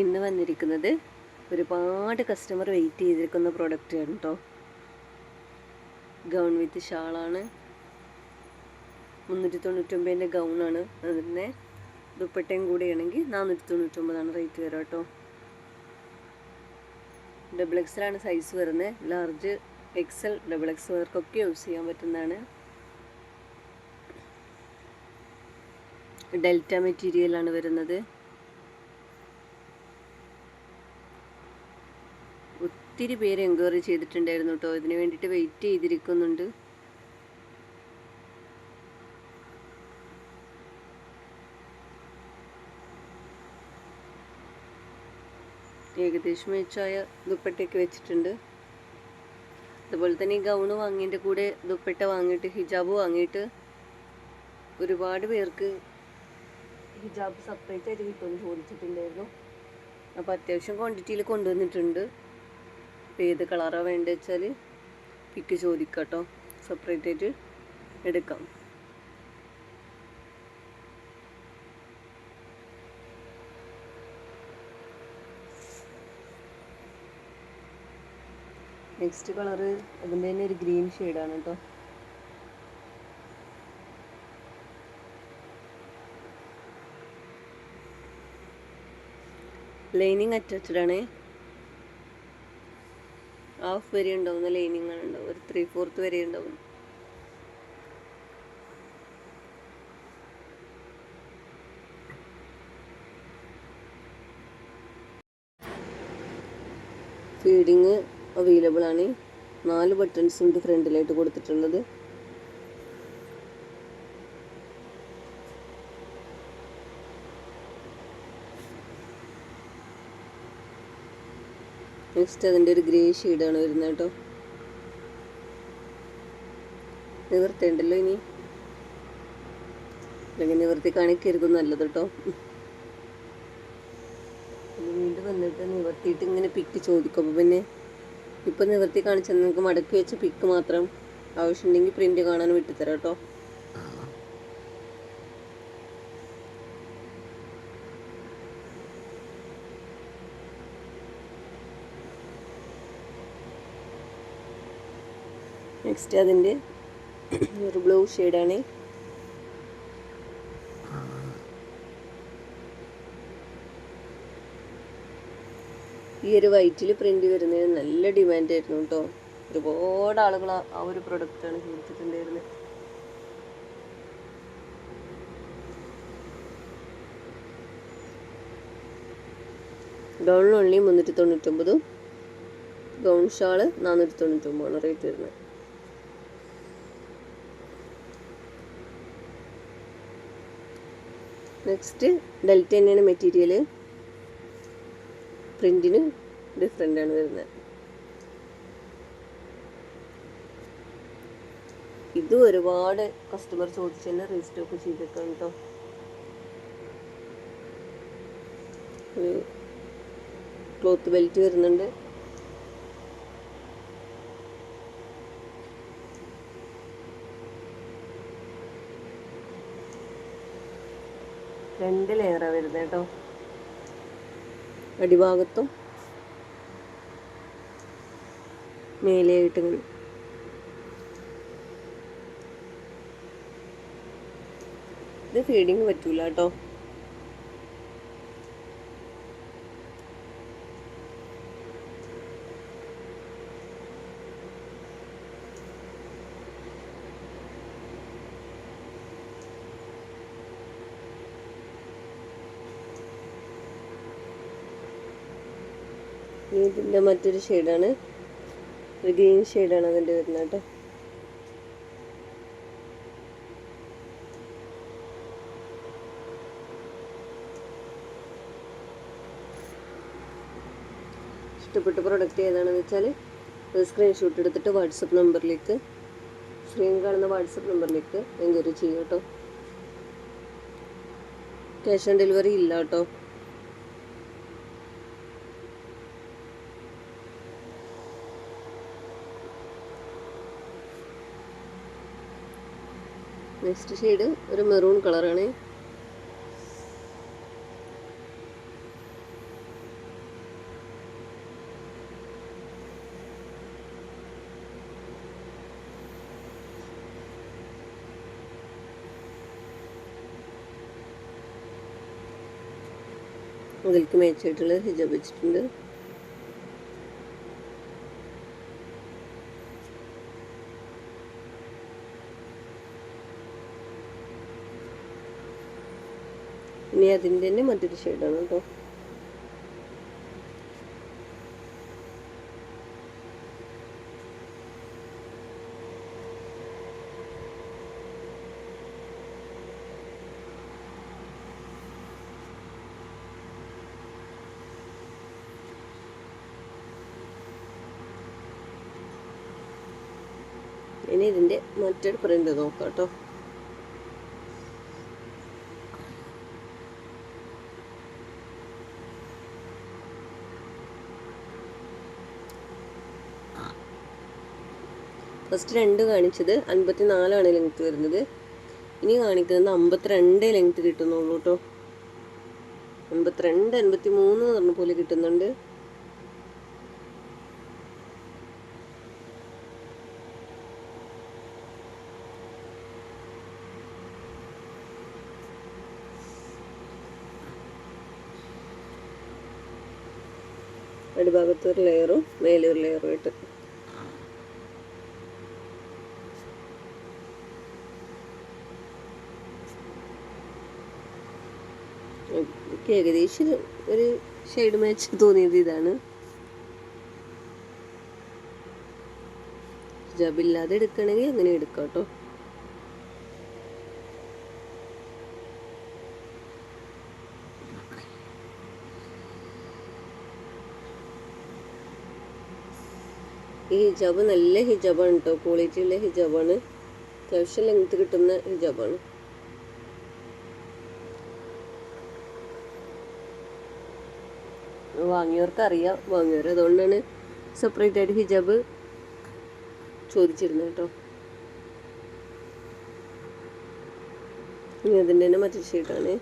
ഇന്ന് വന്നിരിക്കുന്നത് ഒരുപാട് കസ്റ്റമർ വെയിറ്റ് ചെയ്തിരിക്കുന്ന പ്രോഡക്റ്റ് ആണ് കേട്ടോ ഗൗൺ വിത്ത് ഷാളാണ് മുന്നൂറ്റി തൊണ്ണൂറ്റൊമ്പതിന്റെ ഗൗണാണ് അതിന്റെ ദുപ്പട്ടയും കൂടിയാണെങ്കിൽ നാനൂറ്റി തൊണ്ണൂറ്റൊമ്പതാണ് റേറ്റ് വരാം കേട്ടോ ഡബിൾ എക്സലാണ് സൈസ് വരുന്നത്. ലാർജ് എക്സൽ ഡബിൾ എക്സ് വർക്കൊക്കെ യൂസ് ചെയ്യാൻ പറ്റുന്നതാണ്. ഡെൽറ്റ മെറ്റീരിയലാണ് വരുന്നത്. ഒത്തിരി പേര് എൻക്വയറി ചെയ്തിട്ടുണ്ടായിരുന്നു കേട്ടോ. ഇതിന് വേണ്ടിയിട്ട് വെയിറ്റ് ചെയ്തിരിക്കുന്നുണ്ട്. ഏകദേശം വെച്ചായ ദുപ്പട്ടയൊക്കെ വെച്ചിട്ടുണ്ട്. അതുപോലെ തന്നെ ഈ ഗൗണ് വാങ്ങിയതിന്റെ കൂടെ ദുപ്പട്ട വാങ്ങിയിട്ട് ഹിജാബ് വാങ്ങിയിട്ട് ഒരുപാട് പേർക്ക് ഹിജാബ് സെപ്പറേറ്റ് ആയിട്ട് കിട്ടുമെന്ന് ചോദിച്ചിട്ടുണ്ടായിരുന്നു. അപ്പോൾ അത്യാവശ്യം ക്വാണ്ടിറ്റിയിൽ കൊണ്ടുവന്നിട്ടുണ്ട്. അപ്പോൾ ഏത് കളറാണ് വേണ്ടത് വെച്ചാൽ പിക്ക് ചോദിക്കാം കേട്ടോ സെപ്പറേറ്റ് ആയിട്ട് എടുക്കാം. നെക്സ്റ്റ് കളറ് അതിന്റെ തന്നെ ഒരു ഗ്രീൻ ഷെയ്ഡാണ് കേട്ടോ ലൈനിങ് അറ്റാച്ച്ഡ് ആണ്. ഹാഫ് വരെ ഉണ്ടാവുന്ന ലൈനിങ് ആണ് ഉണ്ടാവും ഒരു ത്രീ ഫോർത്ത് വരെ ഉണ്ടാവും. ഫീഡിങ് അവൈലബിൾ ആണ്. നാല് ബട്ടൺസ് ഉണ്ട് ഫ്രണ്ടിലായിട്ട് കൊടുത്തിട്ടുള്ളത്. നെക്സ്റ്റ് അതിന്റെ ഒരു ഗ്രേ ഷെയ്ഡാണ് വരുന്നത് കേട്ടോ. നിവർത്തേണ്ടല്ലോ ഇനി. അല്ലെങ്കിൽ നിവർത്തി കാണിക്കരുത് നല്ലത് കേട്ടോ. വീണ്ടും വന്നിട്ട് നിവർത്തിയിട്ട് ഇങ്ങനെ പിക്ക് ചോദിക്കും. അപ്പോൾ പിന്നെ ഇപ്പം നിവർത്തി കാണിച്ചാൽ നിങ്ങൾക്ക് മടക്കി വെച്ച് പിക്ക് മാത്രം ആവശ്യമുണ്ടെങ്കിൽ പ്രിന്റ് കാണാൻ വിട്ടുതരാം കേട്ടോ. നെക്സ്റ്റ് അതിന്റെ ഒരു ബ്ലൂ ഷെയ്ഡാണ് ഈ ഒരു വൈറ്റിൽ പ്രിന്റ് വരുന്നതിന് നല്ല ഡിമാൻഡ് ആയിരുന്നു കേട്ടോ ഒരുപാട് ആളുകൾ ആ- ഒരു പ്രൊഡക്റ്റാണ് ചോദിച്ചിട്ടുണ്ടായിരുന്നത് ഗൗൺ ഓൺലി മുന്നൂറ്റി തൊണ്ണൂറ്റൊമ്പതും ഗൗൺ ഷാൾ നാനൂറ്റി തൊണ്ണൂറ്റൊമ്പതാണ് റേറ്റ് വരുന്നത്. നെക്സ്റ്റ് ഡെൽറ്റ തന്നെയാണ് മെറ്റീരിയൽ പ്രിന്റിന് ഡിഫറെന്റ് ആണ് വരുന്നത് ഇത് ഒരുപാട് കസ്റ്റമർ ചോദിച്ചു തന്നെ രജിസ്റ്റർ ചെയ്തിട്ടുണ്ട് കേട്ടോ ഒരു ക്ലോത്ത് ബെൽറ്റ് വരുന്നുണ്ട്. രണ്ട് ലെയർ വരുന്നത് കേട്ടോ. അടിഭാഗത്തും മേലെയായിട്ട് ഇത് ഫീഡിങ് പറ്റൂല കേട്ടോ. ഇതിന്റെ മറ്റൊരു ഷെയ്ഡാണ് ഒരു ഗ്രീൻ ഷെയ്ഡാണ് അതിന്റെ വരുന്നത് കേട്ടോ. ഇഷ്ടപ്പെട്ട പ്രൊഡക്റ്റ് ഏതാണെന്ന് വെച്ചാൽ ഒരു സ്ക്രീൻഷോട്ട് എടുത്തിട്ട് വാട്സപ്പ് നമ്പറിലേക്ക് സ്ക്രീൻ കാണുന്ന വാട്സപ്പ് നമ്പറിലേക്ക് എൻക്വയറി ചെയ്യും കേട്ടോ. ക്യാഷ് ഓൺ ഡെലിവറി ഇല്ല കേട്ടോ. നെക്സ്റ്റ് ഷെയ്ഡ് ഒരു മെറൂൺ കളറാണ്. അതിലേക്ക് മേച്ചായിട്ടുള്ള ഹിജാബ് വെച്ചിട്ടുണ്ട്. ഇനി അതിന്റെ തന്നെ മറ്റൊരു ഷെയ്ഡാണ് കേട്ടോ ഇനി ഇതിന്റെ മറ്റൊരു പ്രിന്റ് നോക്കാം കേട്ടോ ഫസ്റ്റ് രണ്ട് കാണിച്ചത് അൻപത്തി നാലാണ് ലെങ്ത് വരുന്നത്. ഇനി കാണിക്കുന്നത് അമ്പത്തിരണ്ട് ലെങ്ത് കിട്ടുന്നുള്ളൂ കേട്ടോ അമ്പത്തിരണ്ട് അൻപത്തി മൂന്ന് പറഞ്ഞ പോലെ കിട്ടുന്നുണ്ട്. അടിഭാഗത്ത് ഒരു ലെയറും മേലെ ഒരു ലെയറും ആയിട്ട് എനിക്ക് ഏകദേശം ഒരു ഷെയ്ഡ് മാച്ച് തോന്നിയത് ഇതാണ്. ജബില്ലാതെ എടുക്കണമെങ്കിൽ അങ്ങനെ എടുക്കാം കേട്ടോ ഈ ഹിജാബ് നല്ല ഹിജാബാണ് കേട്ടോ ക്വാളിറ്റി ഉള്ള ഹിജാബാണ് അത്യാവശ്യം ലെങ്ത് കിട്ടുന്ന ഹിജാബാണ് വാങ്ങിയവർക്ക് അറിയാം വാങ്ങിയവർ അതുകൊണ്ടാണ് സെപ്പറേറ്റ് ആയിട്ട് ഹിജാബ് ചോദിച്ചിരുന്നത് കേട്ടോ. ഇനി അതിന്റെ തന്നെ മറ്റൊരു ഷീട്ടാണ്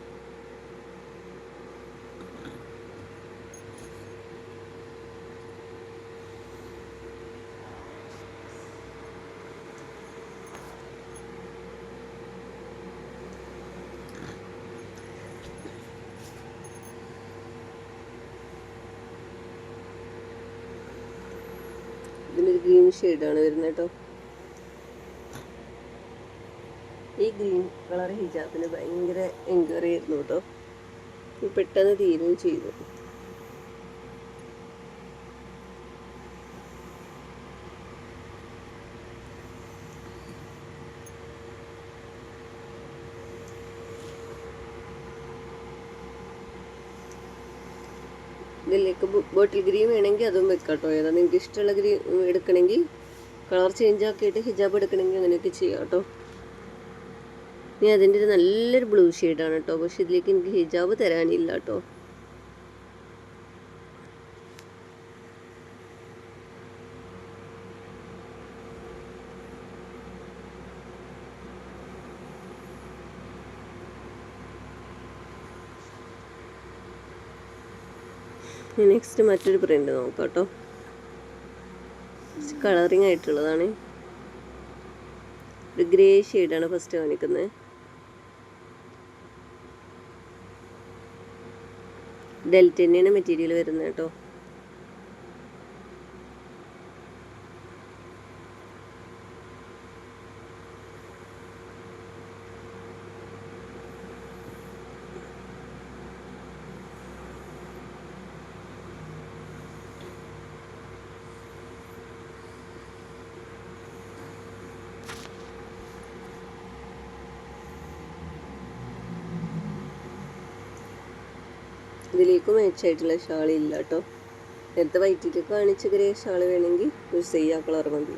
ഇതിനൊരു ഗ്രീൻ ഷെയ്ഡാണ് വരുന്നത് കേട്ടോ. ഈ ഗ്രീൻ കളർ ഹിജാബിന് ഭയങ്കര എൻക്വയറി ആയിരുന്നു കേട്ടോ. പെട്ടെന്ന് തീരുകയും ചെയ്തു. ഇതിലേക്ക് ബോട്ടിൽ ഗ്രീൻ വേണമെങ്കിൽ അതും വെക്കാം കേട്ടോ ഏതാ നിങ്ങൾക്ക് ഇഷ്ടമുള്ള ഗ്രീൻ എടുക്കണമെങ്കിൽ കളർ ചേഞ്ച് ആക്കിയിട്ട് ഹിജാബ് എടുക്കണമെങ്കിൽ അങ്ങനെയൊക്കെ ചെയ്യാം കേട്ടോ ഇനി അതിന്റെ ഒരു നല്ലൊരു ബ്ലൂ ഷെയ്ഡാണ് കേട്ടോ. പക്ഷെ ഇതിലേക്ക് എനിക്ക് ഹിജാബ് തരാനില്ല കേട്ടോ നെക്സ്റ്റ് മറ്റൊരു പ്രിന്റ് നോക്കാം കേട്ടോ. കളറിങ് ആയിട്ടുള്ളതാണ്. ഒരു ഗ്രേ ഷെയ്ഡാണ് ഫസ്റ്റ് കാണിക്കുന്നത്. ഡെൽറ്റ തന്നെയാണ് മെറ്റീരിയൽ വരുന്നത് കേട്ടോ. ഇതിലേക്ക് മേച്ചായിട്ടുള്ള ഷാൾ ഇല്ല കേട്ടോ നേരത്തെ വൈറ്റിൽ കാണിച്ച ഗ്രേ ഷാൾ വേണമെങ്കിൽ യൂസ് ചെയ്യാം കളർ മതി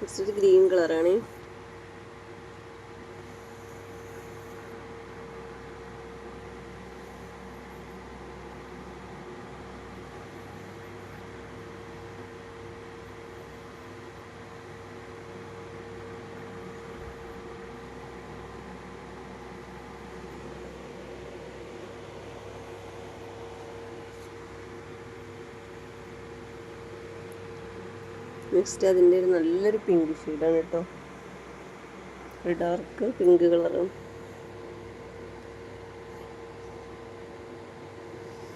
നെക്സ്റ്റ് ഗ്രീൻ കളറാണ്. നെക്സ്റ്റ് അതിന്റെ ഒരു നല്ലൊരു പിങ്ക് ഷെയ്ഡാണ് കേട്ടോ. ഒരു ഡാർക്ക് പിങ്ക് കളറും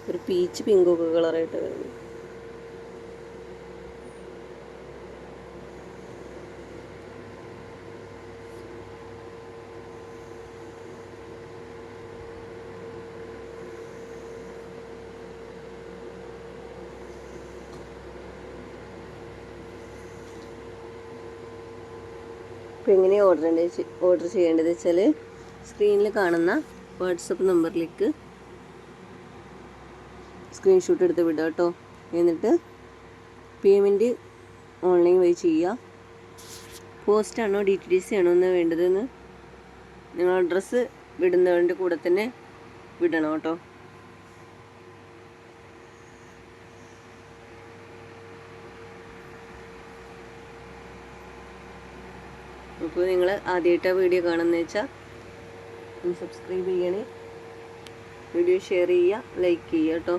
ഒരു പീച്ച് പിങ്കൊക്കെ കളറായിട്ട് വരുന്നു. അപ്പോൾ എങ്ങനെ ഓർഡർ ഓർഡർ ചെയ്യേണ്ടത് വെച്ചാൽ സ്ക്രീനിൽ കാണുന്ന വാട്സപ്പ് നമ്പറിലേക്ക് സ്ക്രീൻഷോട്ട് എടുത്ത് വിടുക കേട്ടോ എന്നിട്ട് പേയ്മെന്റ് ഓൺലൈൻ വഴി ചെയ്യുക പോസ്റ്റാണോ ഡി ടി ഡി സി ആണോ എന്ന് വേണ്ടതെന്ന് നിങ്ങൾ അഡ്രസ്സ് വിടുന്നതിന്റെ കൂടെ തന്നെ വിടണം കേട്ടോ അപ്പോൾ നിങ്ങൾ ആദ്യമായിട്ടാണ് വീഡിയോ കാണുന്നത് വെച്ചാൽ സബ്സ്ക്രൈബ് ചെയ്യണേ. വീഡിയോ ഷെയർ ചെയ്യുക ലൈക്ക് ചെയ്യുക കേട്ടോ